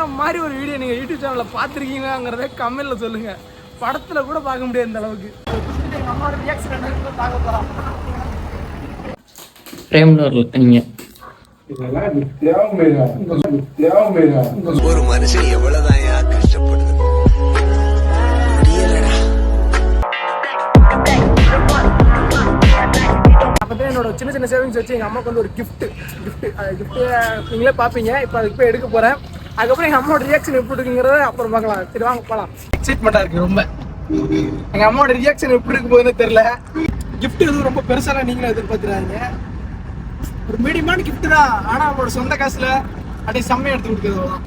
இந்த மாதிரி ஒரு வீடியோ நீங்கள் யூடியூப் சேனலில் பார்த்துருக்கீங்கிறத கமெண்ட்டில் சொல்லுங்கள் படத்தில் கூட பார்க்க முடியாது இந்த அளவுக்கு. ஒரு மனுஷன் எவ்வளவுதான் கஷ்டப்படுது. என்னோட சின்ன சின்ன சேவிங்ஸ் வச்சு எங்கள் அம்மாவுக்கு வந்து ஒரு gift அந்த கிஃப்ட்டு நீங்களே பார்ப்பீங்க. இப்போ அதுக்கு போய் எடுக்க போகிறேன் அதுக்கப்புறம் எங்கள் அம்மாவோட ரியாக்ஷன் எப்படி இருக்குங்கிறத அப்புறம் பார்க்கலாம். சரி வாங்க போகலாம் எக்ஸைட்மெண்ட்டாக இருக்குது ரொம்ப. எங்கள் அம்மாவோட ரியாக்ஷன் எப்படி இருக்கு போகுதுன்னு தெரில கிஃப்ட் எதுவும் ரொம்ப பெருசாலாம் நீங்களும் எதிர்பார்த்துறாங்க ஒரு மீடியமான கிஃப்ட் தான். ஆனால் அவங்களோட சொந்த காசில் அப்படியே செம்மையாக எடுத்து கொடுக்குறது தான்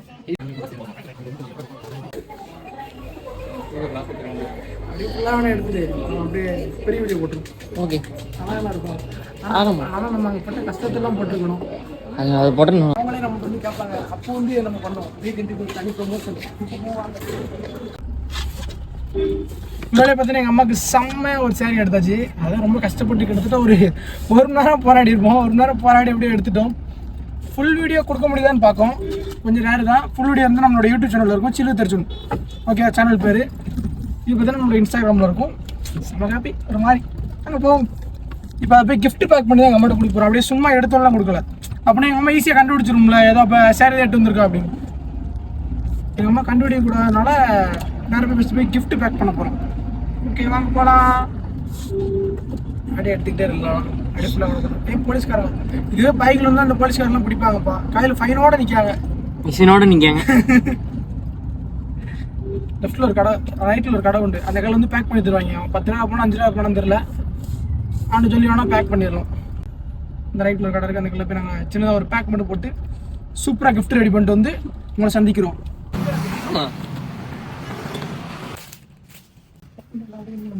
அப்படியே ஃபுல்லாக எடுத்துட்டு அப்படியே பெரிய வீடியோ போட்டுருவோம் ஓகே. இருக்கும். ஆமாம் ஆனால் நம்ம அங்கே பட்ட கஷ்டத்தெல்லாம் போட்டுருக்கணும் அது அதை போட்டணும். அவங்களே நம்ம வந்து கேட்பாங்க அப்போ வந்து நம்ம பண்ணோம். வீட்டு தனி ப்ரொமோஷன் முன்னாடியே பார்த்தீங்கன்னா எங்கள் அம்மாவுக்கு செம்ம ஒரு சேரீ எடுத்தாச்சு. அதான் ரொம்ப கஷ்டப்பட்டு கிட்டத்தட்ட ஒரு ஒரு மணி நேரம் போராடி இருப்போம். ஒரு நேரம் போராடி அப்படியே எடுத்துட்டோம். ஃபுல் வீடியோ கொடுக்க முடியுதான்னு பார்க்கும். கொஞ்சம் ரேர் தான். ஃபுல் வீடியோ வந்து நம்மளோட யூடியூப் சேனலில் இருக்கும். சில்லு தெரிச்சும் ஓகே சேனல் பேர். இது பார்த்தீங்கன்னா நம்மளோட இன்ஸ்டாகிராமில் இருக்கும். செம்ம ஹாப்பி ஒரு மாதிரி. அங்கே போகும் இப்போ அதை போய் gift பேக் பண்ணி தான் எங்கள் அம்மாட்ட கொடுக்க போகிறோம் அப்படியே சும்மா எடுத்தோம்லாம் கொடுக்கல. அப்படின்னா எங்கள் அம்மா ஈஸியாக கண்டுபிடிச்சிரும்ல. ஏதோ இப்போ சேரீ எடுத்து வந்திருக்கா அப்படின்னு. எங்கள் அம்மா கண்டுபிடிக்க கூடாதனால வேறு போய் ஃபஸ்ட்டு போய் gift பேக் பண்ண போகிறோம் ஓகே வாங்க போகலாம் அப்படியே எடுத்துக்கிட்டே இருக்கலாம். ஃபுல்லாக கொடுக்கணும். ஏன் போலீஸ்காரங்க இதுவே பைக்கில் வந்து அந்த போலீஸ்காரெலாம் பிடிப்பாங்கப்பா. கையில் ஃபைனோட நிற்காங்க மிஷினோட நிற்காங்க லெஃப்ட்டில் ஒரு கடை ரைட்டில் ஒரு கடை உண்டு. அந்த கடையில் வந்து பேக் பண்ணி தருவாங்க. அவன் பத்து ரூபா போனால் அஞ்சு ரூபா போனால் தெரில அவனு சொல்லி வேணால் பேக் பண்ணிடலாம். இந்த ரைட்டில் ஒரு கடை இருக்குது அந்த கடையில் போய் நாங்கள் சின்னதாக ஒரு பேக் மட்டும் போட்டு சூப்பராக gift ரெடி பண்ணிட்டு வந்து உங்களை சந்திக்கிறோம்.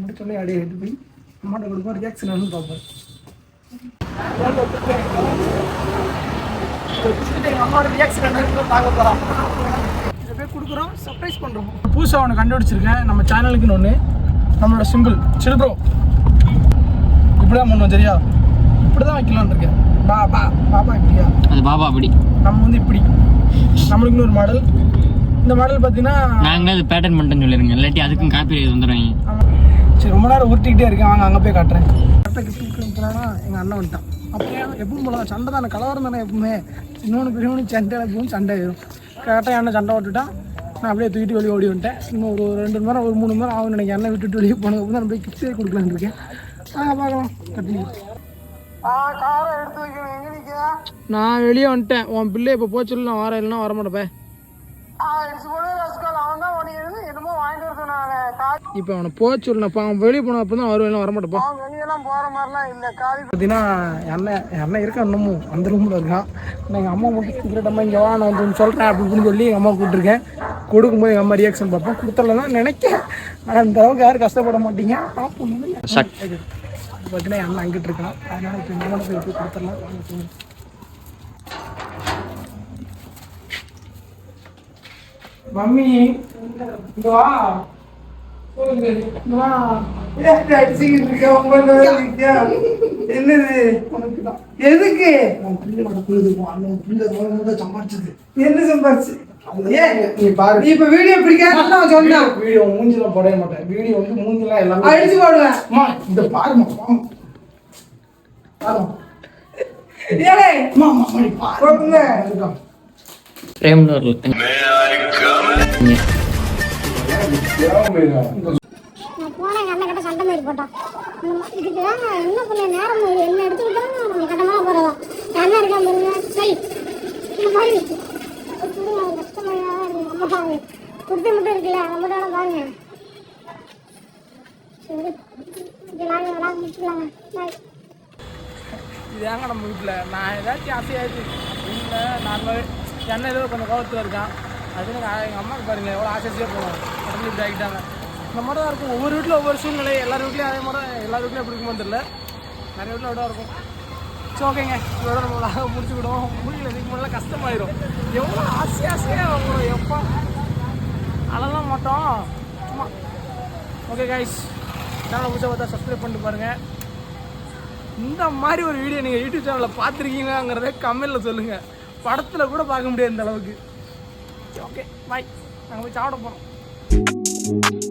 முடிச்சோடனே அப்படியே எடுத்து போய் அம்மாட்ட கொடுப்போம். ரியாக்ஷன் வந்து பார்ப்போம் அம்மாவோட ரியாக்ஷன் என்ன பார்க்க போகிறோம் கொடுக்குறோம் சர்ப்ரைஸ் பண்ணுறோம் புதுசாக ஒன்று கண்டுபிடிச்சிருக்கேன். நம்ம சேனலுக்குன்னு ஒன்று நம்மளோட சிம்பிள் சில்ப்ரோ இப்படி தான் பண்ணுவோம் சரியா? இப்படி தான் வைக்கலாம்னு இருக்கேன். பா பா பாப்பா இப்படியா? அது பாபா அப்படி. நம்ம வந்து இப்படி. நம்மளுக்குன்னு ஒரு மாடல் இந்த மாடல் பார்த்தீங்கன்னா நாங்களே அது பேட்டர்ன் பண்ணிட்டேன்னு சொல்லிருங்க. இல்லாட்டி அதுக்கும் காப்பி ரைட் வந்துடுவாங்க. சரி ரொம்ப நேரம் உருட்டிக்கிட்டே இருக்கேன். வாங்க அங்கே போய் காட்டுறேன். கரெக்டாக கிஃப்ட் கொடுத்தனா எங்கள் அண்ணன் வந்துட்டான். அப்படியே எப்பவும் போல சண்டை தானே கலவரம் தானே எப்பவுமே. இன்னொன்று பெரியவனு சண்டை எப்பவும் சண்டை ஆயிடும் கரெக்டாக அண்ணன் சண்டை விட்டுட்டான் நான் அப்படியே தூக்கிட்டு வெளியே ஓடி வந்துட்டேன். இன்னும் ஒரு ஒரு ரெண்டு மணி நேரம் ஒரு மூணு மணி நேரம் ஆகும் நினைக்கிறேன். அண்ணன் விட்டுட்டு வெளியே போனதுக்கு அப்புறம் நான் போய் கிஃப்டே கொடுக்கலான்னு இருக்கேன். வாங்க பார்க்கலாம். கட்டி நான் வெளியே வந்துட்டேன். உன் பிள்ளை இப்போ போச்சு நான் வரேன். இல்லைன்னா வர மாட்டேன் இப்போ அவனை போக சொல்லப்பா அவன் வெளியே போன அப்போ தான் வருவேன் வரமாட்டப்பா பார்த்தீங்கன்னா அண்ணன் என் அண்ணன் இருக்கான் இன்னமும்? அந்த ரூமில் இருக்கான். நான் எங்கள் அம்மா மட்டும் சீக்கிரட் அம்மா இங்கே வா நான் வந்து சொல்கிறேன் அப்படின்னு சொல்லி எங்கள் அம்மா கூப்பிட்டுருக்கேன். கொடுக்கும்போது எங்கள் அம்மா ரியாக்ஷன் தான் நினைக்கிறேன். ஆனால் அந்த அளவுக்கு யாரும் கஷ்டப்பட மாட்டீங்க. பார்ப்போம். பார்த்தீங்கன்னா அண்ணன் அங்கிட்டு இருக்கான். அதனால இப்போ எங்கள் போய் கொடுத்துடலாம். மம்மி இங்க வா. என்னது? எதுக்கு சம்பாரிச்சது என்ன சம்பாரிச்சு? நீ பாரு நீ இப்ப வீடியோ பிடிக்காத நான் சொன்னேன். வீடியோ மூஞ்சில போடவே மாட்டேன். வீடியோ வந்து மூஞ்சிலாம் எல்லாமே அடிச்சு போடுவேன். அம்மா இந்த பாருமா பாருமா ஏய் அம்மா அம்மா போடுங்க. நான் போனேன் கண்ணை கட்ட சண்டை மாரி போட்டான் இதுக்கு என்ன பண்ண நேரம் என்ன எடுத்துக்கிட்டோம் நம்ம போகிறதா என்ன இருக்கா சரி இந்த மாதிரி கஷ்டமாக இருக்கு குட்டி மட்டும் இருக்குல்ல நம்மளோட பாருங்க இதாங்க நம்ம வீட்டில் நான் ஏதாச்சும் ஆசையாச்சு. வீட்டில் நான் என்ன ஏதோ கொஞ்சம் கோபத்தில் இருக்கான். அது எங்கள் அம்மாவுக்கு பாருங்கள் எவ்வளோ ஆசையாக போகணும் உடனே இப்படி ஆகிட்டாங்க. இந்த மாதிரி தான் இருக்கும். ஒவ்வொரு வீட்டில் ஒவ்வொரு சூழ்நிலை. எல்லார் வீட்லேயும் அதே மாதிரி எல்லா எல்லார் வீட்லையும் எப்படி இருக்குமோ தெரியல. நிறைய வீட்டில் அப்படியே இருக்கும். சரி ஓகேங்க. இதோட நம்ம விளாக முடிச்சுக்கிடுவோம். முடியல இதுக்கு முன்னாடி கஷ்டமாயிரும். எவ்வளோ ஆசை ஆசையாக வாங்கணும் எப்போ. அதெல்லாம் மாட்டோம். சும்மா. ஓகே கைஸ் சேனலை பிடிச்சா பார்த்தா சப்ஸ்கிரைப் பண்ணிட்டு பாருங்கள் இந்த மாதிரி ஒரு வீடியோ நீங்கள் யூடியூப் சேனலில் பார்த்துருக்கீங்கிறத கமெண்ட்டில் சொல்லுங்கள் படத்தில் கூட பார்க்க முடியாது இந்த அளவுக்கு. ஓகே பாய் நாங்கள் போய் சாப்பிட போகிறோம்